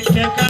ಕೃಷ್ಣ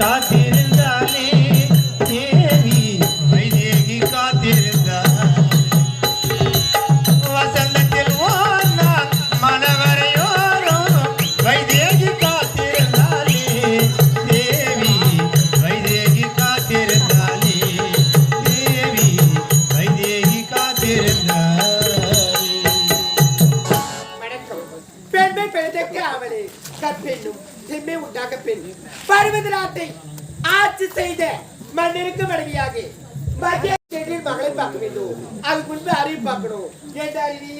काटे பருவத நாட்டை ஆட்சி செய்த மன்னருக்கு மனைவியாக மத்திய ஸ்டேட்டில் மகளை பார்க்க வேண்டும் அதுக்கு முன்பு அறிவு பார்க்கணும் ஏண்டா அறிவி?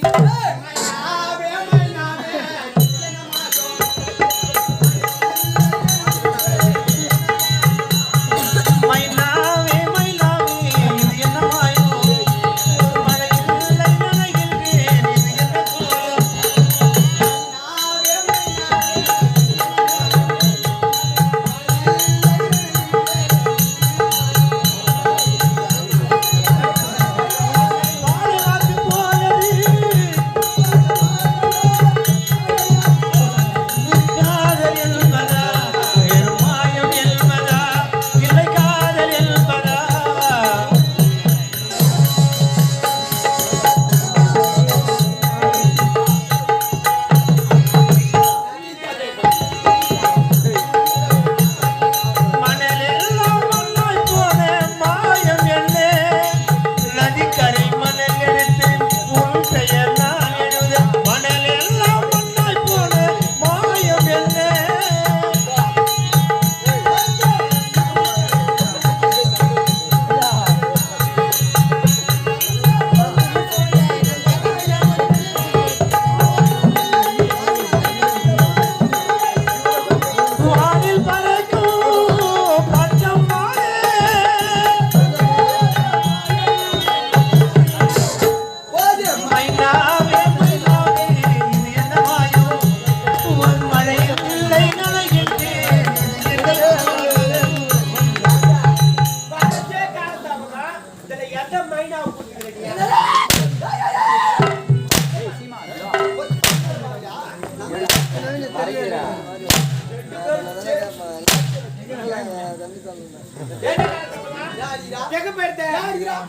எங்க போயிருந்த?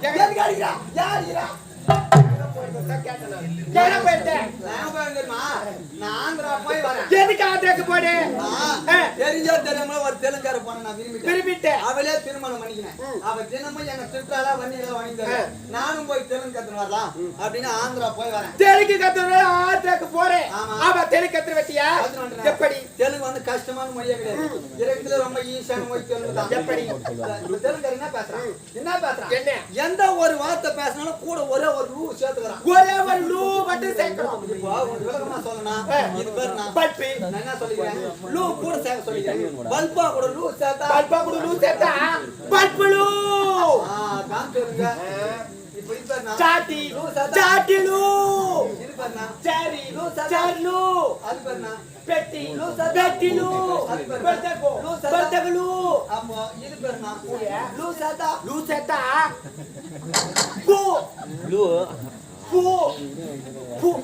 எங்க- எங்க போயிருந்த? எதுக்கு ஆந்திராக்கு? ஆ, தெரிஞ்சோ தெரியாமல ஒரு தெலுங்கார போன நான் விரும்பிட்டேன் விரும்பிட்ட. அவளே திருமணம் பண்ணிக்கினேன் அவ தினமும் எங்க திருட்டாளா வண்டியில வாங்கி தருவா. நானும் போய் தெலுங்கு வரலாம் அப்படின்னு ஆந்திரா போய் வரேன் தெலுங்கு ஆந்திராக்கு போறேன் ஆமா. தெலுங்கு கத்து வச்சியா. எப்படி தெலுங்கு வந்து கஷ்டமான மொழியே கிடையாது இருக்கிறதுல ரொம்ப ஈஸியான மொழி தெலுங்கு தான் எப்படி? தெலுங்கு என்ன பேசுறான் என்ன பேசுறான் என்ன? எந்த ஒரு வார்த்தை பேசினாலும் கூட ஒரே ஒரு ரூ சேர்த்துக்கிறான் ஒரே ஒரு லூ மட்டும் சேர்க்கணும் இப்போ ஒரு விளக்கமா சொல்லணும். இது பேர் நான் பல்பு நான் என்ன சொல்லிக்கிறேன் லூ கூட சேர்க்க சொல்லிக்கிறேன் பல்பா கூட லூ சேர்த்தா பல்பா கூட லூ சேர்த்தா பல்பு லூ ஆ, காமிச்சு விடுங்க. இப்போ இது பேர் நான். சாட்டி லூ சேர்த்தா சாட்டி லூ இது பேர் என்ன? சேரி லூசா? சேர்லு அது பேர் என்ன? பெட்டி லூசா? பெட்டிலு அது பேர் என்ன? பெட்டகோ லூசா? பெட்டகலு அப்போ இது பேர் என்ன? லூசாதா? லூசெட்டா பூ பூ பூ Pô,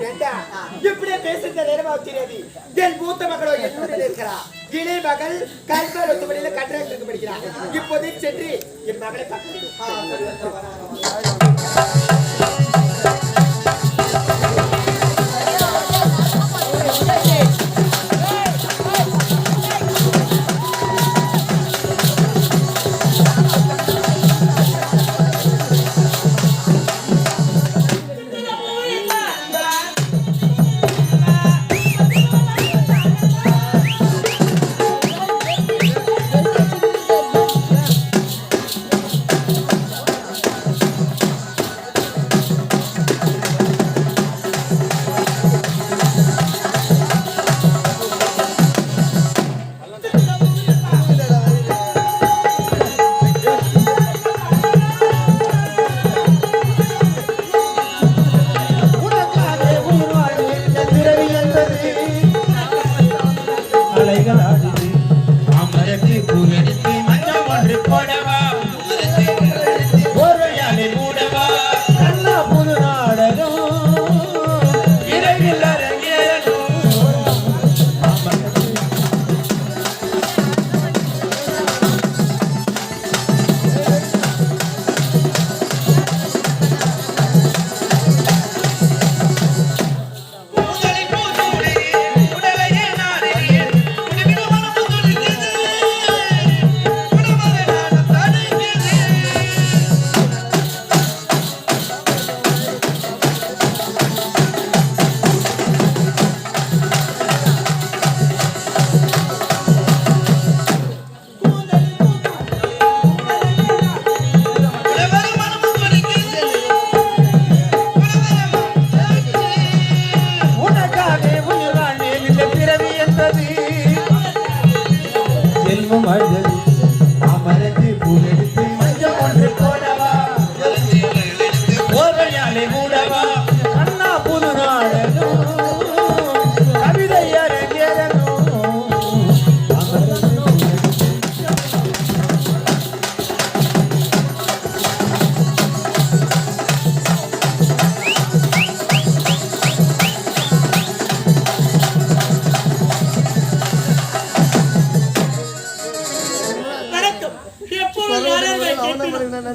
ஏண்டா இப்படியே பேசுறது நேரமா தெரியாது என் மூத்த மகளோ என்னுடன் இருக்கிறா. இளைய மகள் கல்வர் ஒத்துமணியில கட்டடத்திற்கு படிக்கிறார் இப்போதே சென்று என் மகளை பார்க்க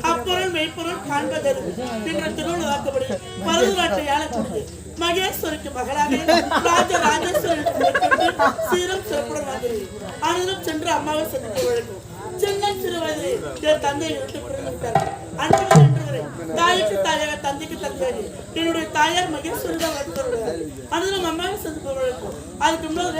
அப்பொருள் மெய்ப்பொருள் காண்பதற்கு என்ற திருவள்ளுவர் வாக்குப்படி பருவநாட்டை ஆளக்கூடியது மகேஸ்வரிக்கு மகளாக ராஜ ராஜேஸ்வரருக்கு சீரம் சிறப்புடன் வந்தது ஆனாலும் சென்று அம்மாவை சந்திக்க வழங்கும். சின்ன சிறு வயதில் என் தந்தை விட்டு பிரிந்து விட்டார்கள் என்று தாய்க்கு தாயாக தந்தைக்கு தந்தையாக என்னுடைய தாயார் மகேஸ்வரி தான் வளர்த்து வருகிறார். ஆனாலும் அம்மாவை சந்திக்க வழங்கும் அதுக்கு முன்னாடி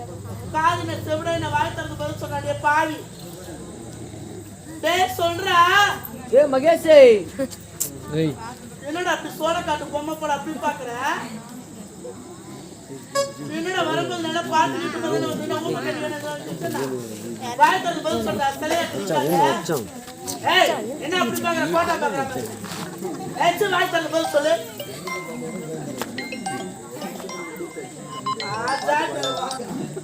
காதுன செவிட என்ன வாய் திறந்து பதில் சொன்னாடியே பாவி. டேய் சொல்றா. ஏ மகேஷ். என்னடா அப்படி சோள காட்டு பொம்மை போட அப்படி பாக்குற? என்னடா வரும்போது நல்லா பாட்டு கிட்டு பதில் வந்து ஊமை கட்டி வேணும் வாய் திறந்து பதில் சொல்றா. தலையா கிழிச்சாங்க. ஏய் என்ன அப்படி பாக்குற? கோட்டா பாக்குற வாய் திறந்து பதில் சொல்லு. ஆ,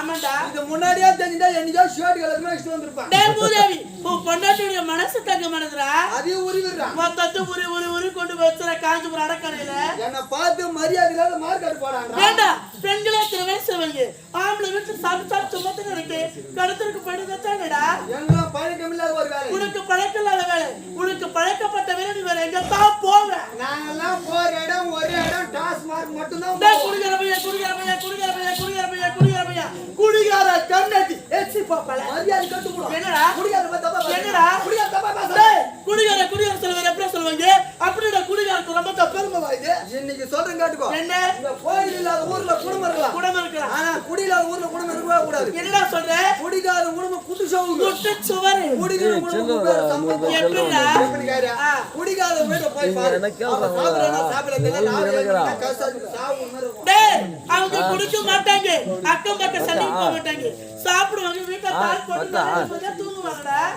ஆமாடா இது தெரிஞ்சா என்னையோ ஷர்ட் கலக்குமே நெக்ஸ்ட் வந்திருப்பான். டேய் மனசு தங்க மனதுடா அது உரிவிடுறா. மொத்தத்து உரி உரி உரி கொண்டு வச்சுற காஞ்சிபுரம் அடக்கடையில என்ன பார்த்து மரியாதை மார்க் அடிப்பாடா வேண்டாம் பெண்களே திரு வயசுவங்க ஆம்பளை வீட்டு சாப்பிட்டு சாப்பிட்டு கடத்திற்கு படுதானடா என்ன பழக்கம் இல்லாத ஒரு உனக்கு பழக்கம் வேலை. உனக்கு பழக்கப்பட்ட வேலை நீ வேற எங்க தான் நாங்கெல்லாம் போற இடம் ஒரே இடம் டாஸ்மார்க் மட்டும் தான் குடிக்கிற பையன் குடிக்கிற பையன் குடிக்கிற பையன் குடிக்கிற பையன் குடிக்கிற பையன். பாப்பல மரியாதை கட்டு என்னடா? குடிக்காத மாதிரி தப்பா. என்னடா? குடிக்காத தப்பா பேசுற. டேய், குடிகார குடிகார சொல்லுவாங்க எப்படி சொல்லுவாங்க? அப்படிடா குடிகாரத்து ரொம்ப த- பெருமை வாய்து இன்னைக்கு சொல்றேன் கேட்டுக்கோ. என்ன? இந்த கோயில் இல்லாத ஊர்ல குடும்பம் இருக்கலாம். குடம் இருக்கிறான் ஆனா குடி இல்லாத ஊர்ல குடும்பம் இருக்கவே கூடாது. என்னடா சொல்ற? குடிக்காத குடும்பம் குட்டு சவுங்க குட்டு சுவரு குடும்பம் பேர். எப்படிடா வீட்டை போய். ஏன் கஷ்டம் சாவு மாதிரி இருக்கும். டேய் அவங்க குடிக்க மாட்டாங்க. அக்கம் பக்கம் சண்டைக்கு போக மாட்டாங்க. சாப்பிடுவாங்க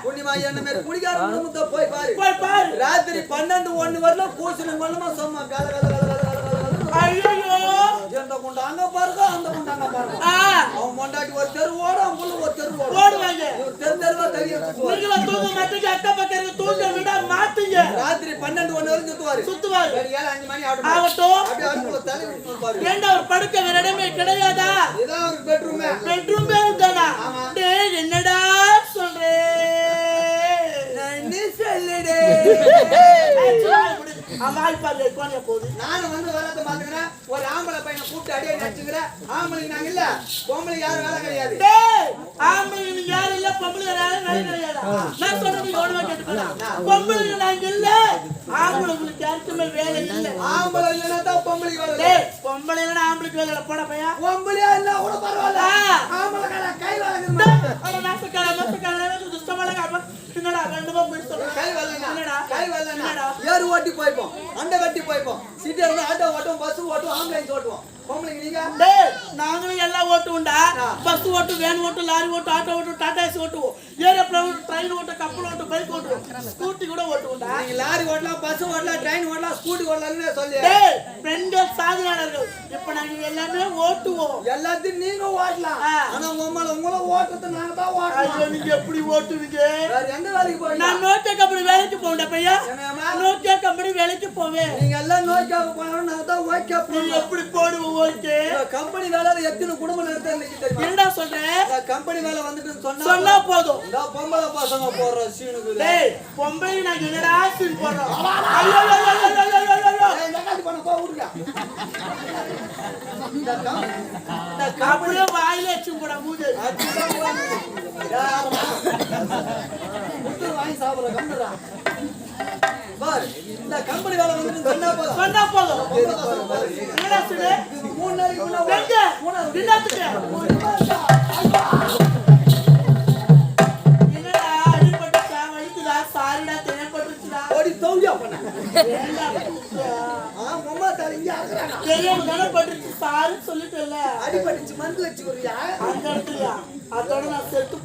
புண்ணியமா என்ன மாதிரி குடிக்காத குடும்பத்தை போய் பாரு. போய் பாரு. ராத்திரி பன்னெண்டு ஒண்ணு வரலாம் கூசணும் வரலாமா? சும்மா கல கல கல கல. ஐயோ எந்த குண்டு? அங்க பாருங்க அந்த குண்டு அங்க பாருங்க. ஆ. அவன் பொண்டாட்டி ஒரு தெரு ஓடும் அவன் புள்ள ஒரு தெரு ஓடும். ஓடுவாங்க. இவர் தெரு தெருவா தெரியும் நீங்களும் தூங்க மாட்டீங்க அக்கம் பக்கம் இருக்க தூங்க விட மாட்டீங்க. ராத்திரி பன்னெண்டு ஒண்ணு வரைக்கும் சுத்துவாரு. சுத்துவாரு. சரி, ஏழு அஞ்சு மணி ஆகட்டும். ஆகட்டும். அப்படியே அடுப்புல தலை விட்டு இருப்பாரு ஏண்டா ஒரு படுக்க வேற இடமே கிடையாதா? இதான் ஒரு பெட்ரூமே பெட்ரூம் பாரு கோணிய போகுது நானும் வந்து வராத பாத்துக்கிறேன் ஒரு ஆம்பளை பையனை கூப்பிட்டு அடியே நடிச்சுக்கிறேன் ஆம்பளைக்கு நாங்க இல்ல. பொம்பளை யாரும் வேலை கிடையாது. டேய் ஆம்பளை நீங்க யாரும் இல்ல பொம்பளை யாரும் வேலை கிடையாதா? நான் சொல்றது எவ்வளவு கேட்டுக்கலாம் பொம்பளை நாங்க இல்ல. ஆம்பளை உங்களுக்கு யாருக்குமே வேலை இல்ல. ஆம்பளை இல்லைன்னா தான் பொம்பளை வேலை பொம்பளை இல்லைன்னா ஆம்பளைக்கு வேலை போட பையா பொம்பளையா இல்ல கூட பரவாயில்ல. ஆம்பளை கடை என்னடா ரெண்டு பேரும் போய் கை வரலனா என்னடா கை வரலனா ஏறு ஓட்டி போய்ப்போம். அண்டை கட்டி போய்ப்போம். சிட்டியில ஆட்டோ ஓட்டுவோம் பஸ் ஓட்டுவோம் ஆம்புலன்ஸ் ஓட்டுவோம். நாங்களும் எல்லாம் ஓட்டுவோம்டா. பஸ் ஓட்டு வேன் ஓட்டு லாரி ஓட்டு ஆட்டோ ஓட்டு டாடா ஏசி ஓட்டுவோம். ஏரோப்ளேன் ஓட்டு ட்ரெயின் ஓட்டு கப்பல் ஓட்டு பைக் ஓட்டுவோம் ஸ்கூட்டி கூட ஓட்டுவோம்டா. லாரி ஓட்டலாம் பஸ் ஓட்டலாம் ட்ரெயின் ஓட்டலாம் ஸ்கூட்டி ஓட்டலாம்னு சொல்லி பெண்கள் சாதனையாளர்கள். இப்ப நாங்க எல்லாமே ஓட்டுவோம். எல்லாத்தையும் நீங்க ஓட்டலாம். ஆனா உங்களை உங்களை ஓட்டுறது நாங்க தான் ஓட்டலாம் நீங்க எப்படி ஓட்டுவீங்க? எந்த வேலைக்கு போறீங்க? நான் நோக்கியா கம்பெனி வேலைக்கு போவேன்டா பையா? நோக்கியா கம்பெனி வேலைக்கு போவேன். நீங்க எல்லாம் நோய்க்காக போனாலும் நாங்க தான் ஓகே எப்படி போடுவோம் ஓகே கம்பெனி வேலை எத்தனை குடும்பம் நடத்த என்னடா சொல்றேன் கம்பெனி வேலை வந்துட்டு சொன்னா போதும். நான் பொம்பளை பசங்க போடுற சீனுக்கு பொம்பளை நான் என்னடா சீன் போடுறோம்? ஐயோ அப்படியே வாயில வச்சு போட மூஞ்சு. இந்த கம்பெனி வேலை வந்துட்டு சொன்னா போதும். சொன்னா போதும். என்னடா சொல்லு என்னடா அடிபட்டுச்சா? மருந்து வச்சு கொடுறியா அந்த இடத்துலயா? அதோட நான் செத்து